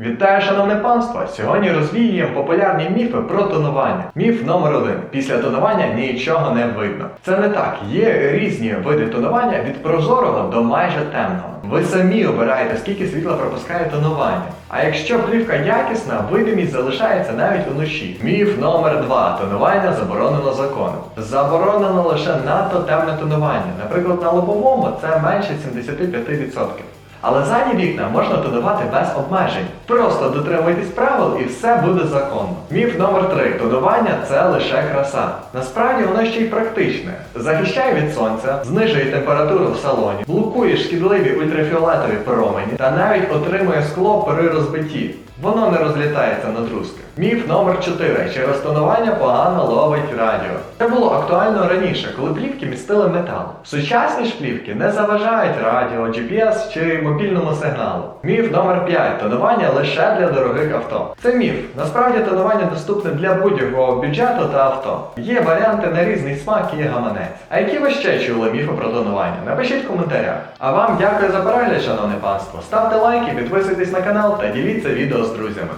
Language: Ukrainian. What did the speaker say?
Вітаю, шановне панство! Сьогодні розвіюємо популярні міфи про тонування. Міф номер один: після тонування нічого не видно. Це не так. Є різні види тонування від прозорого до майже темного. Ви самі обираєте, скільки світла пропускає тонування. А якщо плівка якісна, видимість залишається навіть уночі. Міф номер два: тонування заборонено законом. Заборонено лише надто темне тонування. Наприклад, на лобовому це менше 75%. Але задні вікна можна тонувати без обмежень. Просто дотримуйтесь правил і все буде законно. Міф номер 3 Тонування це лише краса. Насправді воно ще й практичне. Захищає від сонця, знижує температуру в салоні, блокує шкідливі ультрафіолетові промені та навіть отримує скло при розбитті. Воно не розлітається на друзки. Міф номер 4 Через тонування погано ловить радіо. Це було актуально раніше, коли плівки містили метал. Сучасні ж плівки не заважають радіо, GPS чи мобільному сигналу. Міф номер 5 Тонування лише для дорогих авто. Це міф. Насправді тонування доступне для будь-якого бюджету та авто. Є варіанти на різний смак і гаманець. А які ви ще чули міфи про тонування? Напишіть в коментарях. А вам дякую за перегляд, шановне панство. Ставте лайки, підписуйтесь на канал та діліться відео з друзями.